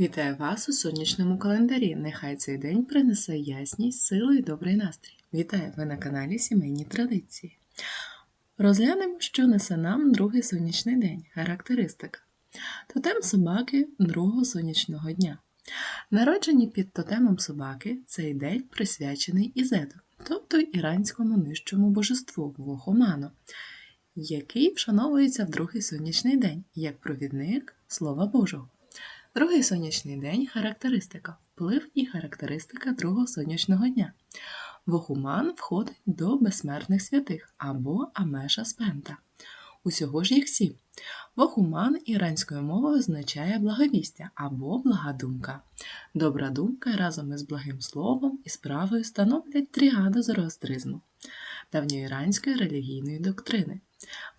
Вітаю вас у сонячному календарі. Нехай цей день принесе ясність, силу і добрий настрій. Вітаю ви на каналі Сімейні Традиції. Розглянемо, що несе нам другий сонячний день. Характеристика. Тотем собаки другого сонячного дня. Народжені під тотемом собаки цей день присвячений Ізету, тобто іранському нижчому божеству Вохоману, який вшановується в другий сонячний день як провідник Слова Божого. Другий сонячний день характеристика. Вплив і характеристика другого сонячного дня. Вохуман входить до безсмертних святих або Амеша Спента. Усього ж їх сім. Вохуман іранською мовою означає благовістя або блага думка. Добра думка разом із благим словом і справою становлять тріаду зороастризму, давньоіранської релігійної доктрини.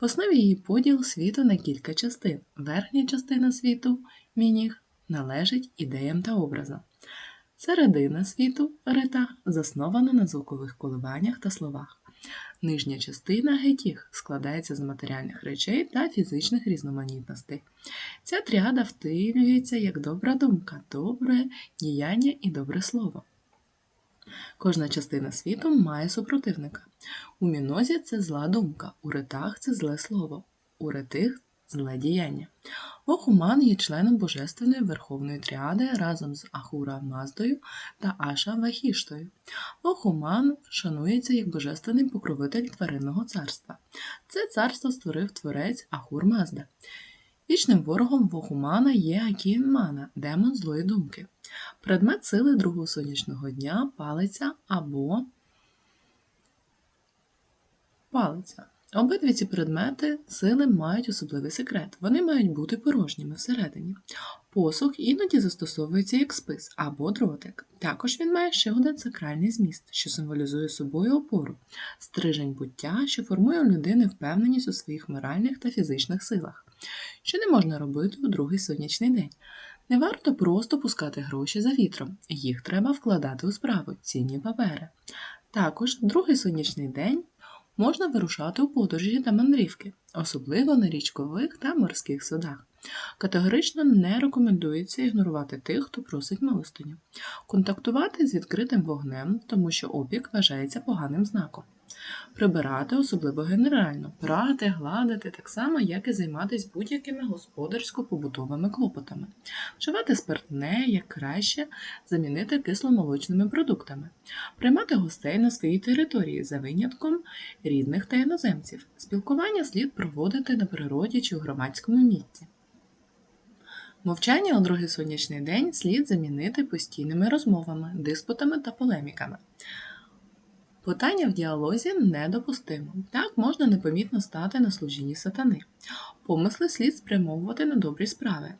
В основі її поділ світу на кілька частин. Верхня частина світу мініх належить ідеям та образам. Середина світу рета заснована на звукових коливаннях та словах. Нижня частина гетіх складається з матеріальних речей та фізичних різноманітностей. Ця тріада втилюється як добра думка, добре діяння і добре слово. Кожна частина світу має супротивника. У мінозі це зла думка, у ретах це зле слово, у ретих зле діяння. Охуман є членом Божественної Верховної Тріади разом з Ахура Маздою та Аша Вахіштою. Охуман шанується як божественний покровитель тваринного царства. Це царство створив творець Ахур Мазда. Вічним ворогом Вохумана є Акінмана, демон злої думки. Предмет сили другого сонячного дня палиця або палиця. Обидві ці предмети сили мають особливий секрет. Вони мають бути порожніми всередині. Посух іноді застосовується як спис або дротик. Також він має ще один сакральний зміст, що символізує собою опору, стрижень буття, що формує у людини впевненість у своїх моральних та фізичних силах, що не можна робити у другий сонячний день. Не варто просто пускати гроші за вітром, їх треба вкладати у справу, цінні папери. Також другий сонячний день можна вирушати у подорожі та мандрівки, особливо на річкових та морських судах. Категорично не рекомендується ігнорувати тих, хто просить милостиню, контактувати з відкритим вогнем, тому що опік вважається поганим знаком. Прибирати особливо генерально, прати, гладити, так само, як і займатися будь-якими господарсько-побутовими клопотами, вживати спиртне як краще замінити кисломолочними продуктами, приймати гостей на своїй території за винятком рідних та іноземців. Спілкування слід проводити на природі чи у громадському місці. Мовчання у другий сонячний день слід замінити постійними розмовами, диспутами та полеміками. Питання в діалозі недопустимо. Так можна непомітно стати на служінні сатани. Помисли слід спрямовувати на добрі справи,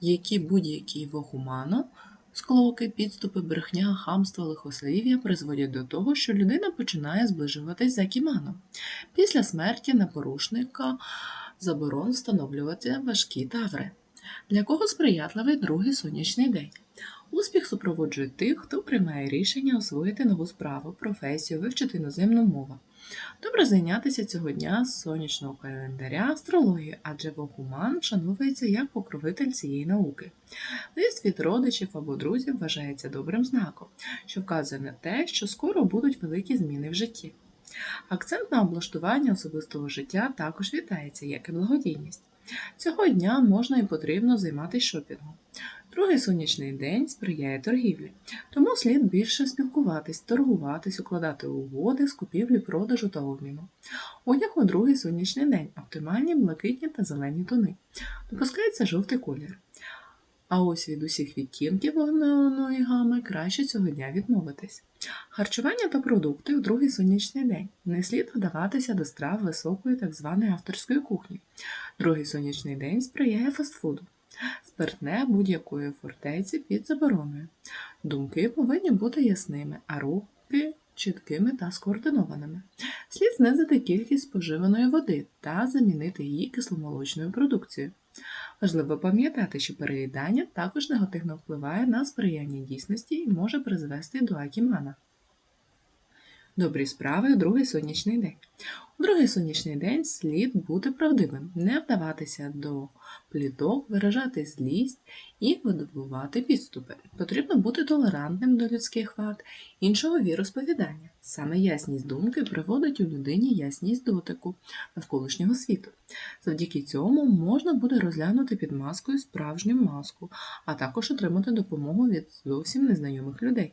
які будь-які вогумано, склоки, підступи, брехня, хамство, лихослів'я призводять до того, що людина починає зближуватись за кіманом. Після смерті на порушника заборон встановлювати важкі таври. Для кого сприятливий другий сонячний день? Успіх супроводжує тих, хто приймає рішення освоїти нову справу, професію, вивчити іноземну мову. Добре зайнятися цього дня з сонячного календаря астрології, адже Вогуман вшановується як покровитель цієї науки. Лист від родичів або друзів вважається добрим знаком, що вказує на те, що скоро будуть великі зміни в житті. Акцент на облаштування особистого життя також вітається, як і благодійність. Цього дня можна і потрібно займатися шопінгом. Другий сонячний день сприяє торгівлі, тому слід більше спілкуватись, торгуватись, укладати угоди з купівлі, продажу та обміну. Одяг у другий сонячний день оптимальні блакитні та зелені тони. Допускається жовтий колір. А ось від усіх відтінків вогненої гами краще цього дня відмовитись. Харчування та продукти у другий сонячний день. Не слід вдаватися до страв високої так званої авторської кухні. Другий сонячний день сприяє фастфуду. Спиртне будь-якої фортеці під забороною. Думки повинні бути ясними, а рухи чіткими та скоординованими. Слід знизити кількість споживаної води та замінити її кисломолочною продукцією. Важливо пам'ятати, що переїдання також негативно впливає на сприяння дійсності і може призвести до акімана. Добрі справи у другий сонячний день. У другий сонячний день слід бути правдивим, не вдаватися до пліток, виражати злість і видобувати підступи. Потрібно бути толерантним до людських вад, іншого віросповідання. Саме ясність думки приводить у людині ясність дотику навколишнього світу. Завдяки цьому можна буде розглянути під маскою справжню маску, а також отримати допомогу від зовсім незнайомих людей.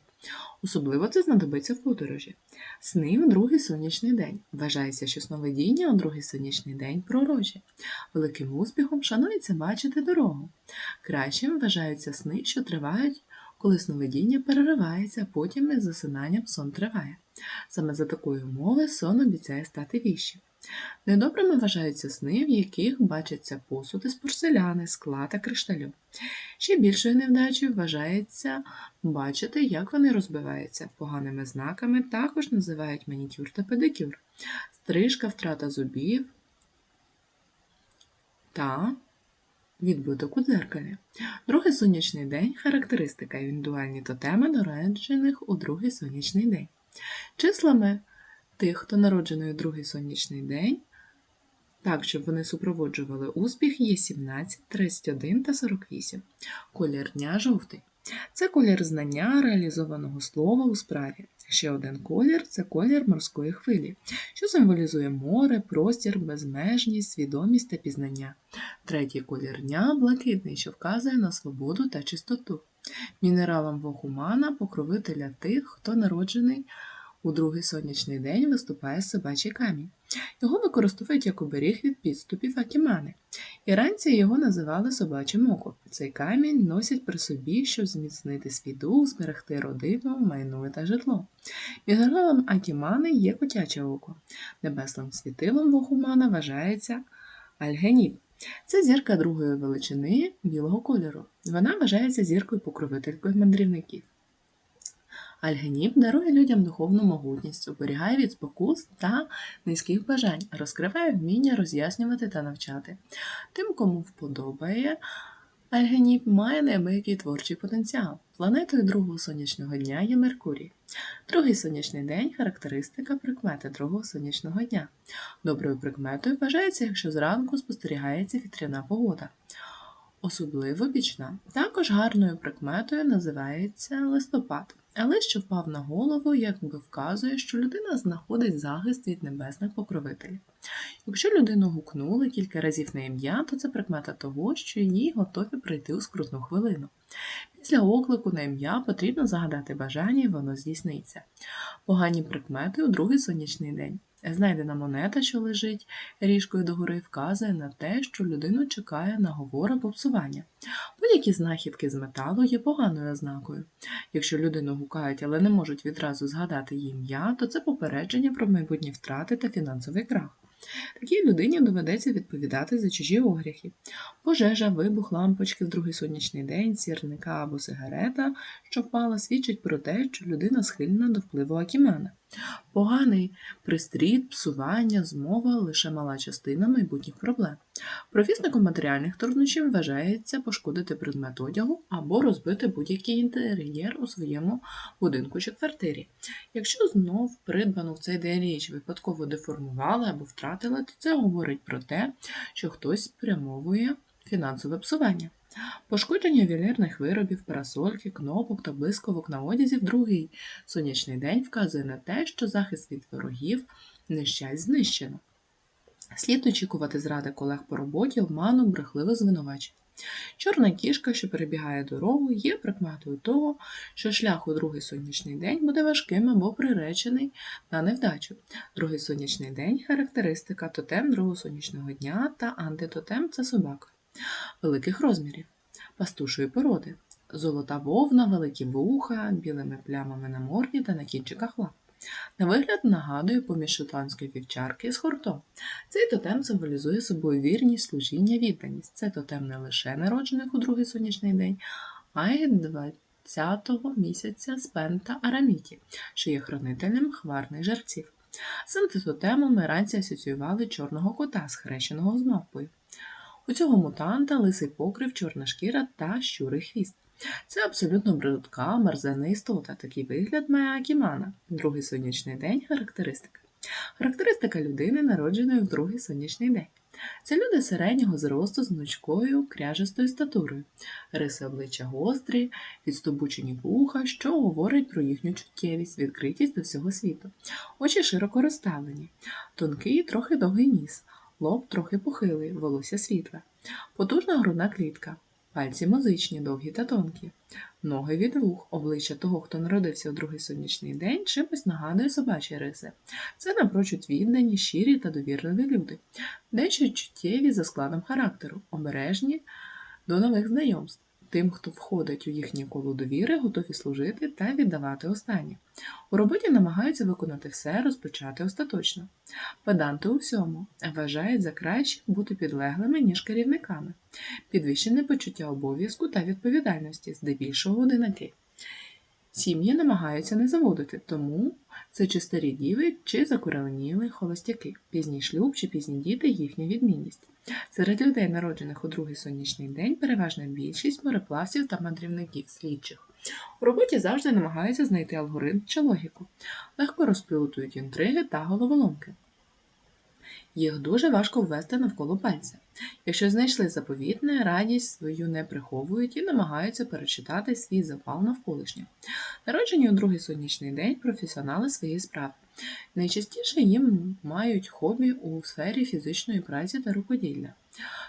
Особливо це знадобиться в подорожі. Сни в другий сонячний день. Вважається, що сновидіння у другий сонячний день пророчі. Великим успіхом шанується бачити дорогу. Кращим вважаються сни, що тривають, коли сновидіння переривається, потім із засинанням сон триває. Саме за такої умови сон обіцяє стати віщим. Недобрими вважаються сни, в яких бачаться посуди з порцеляни, скла та кришталю. Ще більшою невдачею вважається бачити, як вони розбиваються. Поганими знаками також називають манікюр та педикюр, стрижка, втрата зубів та відбиток у дзеркалі. Другий сонячний день характеристика індивідуальні тотеми, народжених у другий сонячний день. Числами тих, хто народжений у другий сонячний день, так, щоб вони супроводжували успіх, є 17, 31 та 48. Колір дня жовтий. Це колір знання реалізованого слова у справі. Ще один колір це колір морської хвилі, що символізує море, простір, безмежність, свідомість та пізнання. Третій колір дня блакитний, що вказує на свободу та чистоту. Мінералом Вохумана покровителя тих, хто народжений у другий сонячний день виступає собачий камінь. Його використовують як оберіг від підступів акімани. Іранці його називали собачим оком. Цей камінь носять при собі, щоб зміцнити свій дух, зберегти родину, майно та житло. Мінералом акімани є котяче око. Небесним світилом вохумана вважається альгенів. Це зірка другої величини білого кольору. Вона вважається зіркою покровителькою мандрівників. Альгеніб дарує людям духовну могутність, оберігає від спокус та низьких бажань, розкриває вміння роз'яснювати та навчати. Тим, кому вподобає, Альгеніб має неабиякий творчий потенціал. Планетою другого сонячного дня є Меркурій. Другий сонячний день характеристика прикмети другого сонячного дня. Доброю прикметою вважається, якщо зранку спостерігається вітряна погода. Особливо бічна. Також гарною прикметою називається листопад. Але що впав на голову, якби вказує, що людина знаходить захист від небесних покровителів. Якщо людину гукнули кілька разів на ім'я, то це прикмета того, що їй готові прийти у скрутну хвилину. Після оклику на ім'я потрібно загадати бажання і воно здійсниться. Погані прикмети у другий сонячний день. Знайдена монета, що лежить ріжкою догори, вказує на те, що людину чекає наговор або псування. Будь-які знахідки з металу є поганою ознакою. Якщо людину гукають, але не можуть відразу згадати її ім'я, то це попередження про майбутні втрати та фінансовий крах. Такій людині доведеться відповідати за чужі огріхи. Пожежа, вибух лампочки в другий сонячний день, сірника або сигарета, що впала, свідчить про те, що людина схильна до впливу акімана. Поганий пристріт, псування, змова лише мала частина майбутніх проблем. Провісником матеріальних труднощів вважається пошкодити предмет одягу або розбити будь-який інтер'єр у своєму будинку чи квартирі. Якщо знов придбану в цей день річ випадково деформували або втратили, то це говорить про те, що хтось спрямовує фінансове псування. Пошкодження ювелірних виробів, парасольки, кнопок та блисковок на одязі в другий сонячний день вказує на те, що захист від ворогів нещасть знищено. Слід очікувати зради колег по роботі, обману, брехливе звинувачень. Чорна кішка, що перебігає дорогу, є прикметою того, що шлях у другий сонячний день буде важким або приречений на невдачу. Другий сонячний день характеристика тотем другого сонячного дня та антитотем це собака великих розмірів, пастушої породи, золота вовна, великі вуха, білими плямами на морді та на кінчиках лап. На вигляд нагадує поміж шотландської вівчарки з хортом. Цей тотем символізує собою вірність, служіння, відданість. Це тотем не лише народжених у другий сонячний день, а й 20-го місяця спента Араміті, що є хранителем хварних жерців. З антитотемом іранці асоціювали чорного кота, схрещеного з мавпою. У цього мутанта лисий покрив, чорна шкіра та щурий хвіст. Це абсолютно бридка, мерзенна істота. Такий вигляд має Акімана. Другий сонячний день характеристика. Характеристика людини, народженої в другий сонячний день. Це люди середнього зросту з гнучкою кряжестою статурою, риси обличчя гострі, відстобучені вуха, що говорить про їхню чуттєвість, відкритість до всього світу. Очі широко розставлені, тонкий, трохи довгий ніс, лоб трохи похилий, волосся світле, потужна грудна клітка, пальці музичні, довгі та тонкі, ноги від рух, обличчя того, хто народився у другий сонячний день, чимось нагадує собачі риси. Це напрочуд віддані, щирі та довірливі люди, дещо чуттєві за складом характеру, обережні до нових знайомств. Тим, хто входить у їхнє коло довіри, готові служити та віддавати останнє. У роботі намагаються виконати все, розпочати остаточно. Педанти у всьому вважають за краще бути підлеглими, ніж керівниками, підвищене почуття обов'язку та відповідальності, здебільшого одинаки. Сім'ї намагаються не заводити, тому це чи старі діви, чи закореленіли холостяки, пізній шлюб чи пізні діти їхня відмінність. Серед людей, народжених у другий сонячний день, переважна більшість мореплавців та мандрівників слідчих. У роботі завжди намагаються знайти алгоритм чи логіку, легко розплутують інтриги та головоломки. Їх дуже важко ввести навколо пальця. Якщо знайшли заповітне, радість свою не приховують і намагаються перечитати свій запал навколишнє. Народжені у другий сонячний день професіонали своєї справи. Найчастіше їм мають хобі у сфері фізичної праці та рукоділля.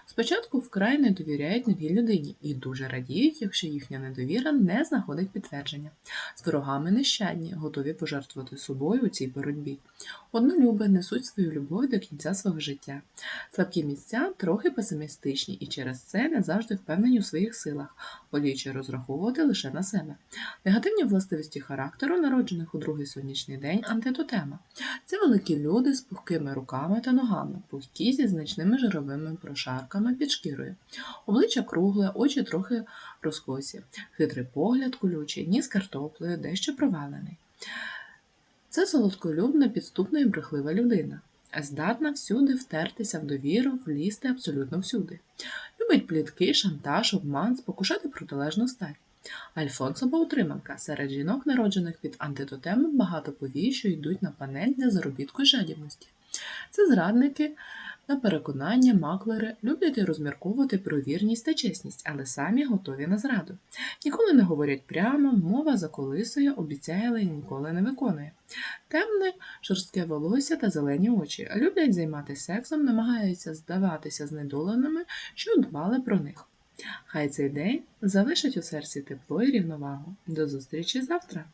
Спочатку вкрай не довіряють новій людині і дуже радіють, якщо їхня недовіра не знаходить підтвердження. З ворогами нещадні, готові пожертвувати собою у цій боротьбі. Однолюби несуть свою любов до кінця свого життя. Слабкі місця трохи песимістичні і через це не завжди впевнені у своїх силах, воліючи розраховувати лише на себе. Негативні властивості характеру, народжених у другий сонячний день, антитотема. Це великі люди з пухкими руками та ногами, пухкі зі значними жировими прошарками під шкірою. Обличчя кругле, очі трохи розкосі, хитрий погляд колючий, ніс картоплею, дещо провалений. Це солодколюбна, підступна і брехлива людина, здатна всюди втертися в довіру, влізти абсолютно всюди. Любить плітки, шантаж, обман, спокушати протилежну стать. Альфонсо Боутриманка серед жінок, народжених під антитотеми, багато повій, що йдуть на панель для заробітку й жадібності. Це зрадники, на переконання, маклери люблять розмірковувати про вірність та чесність, але самі готові на зраду. Ніколи не говорять прямо, мова заколисує, обіцяє, але ніколи не виконує. Темне, жорстке волосся та зелені очі. Люблять займатися сексом, намагаються здаватися знедоленими, що дбали про них. Хай цей день залишить у серці тепло і рівновагу. До зустрічі завтра!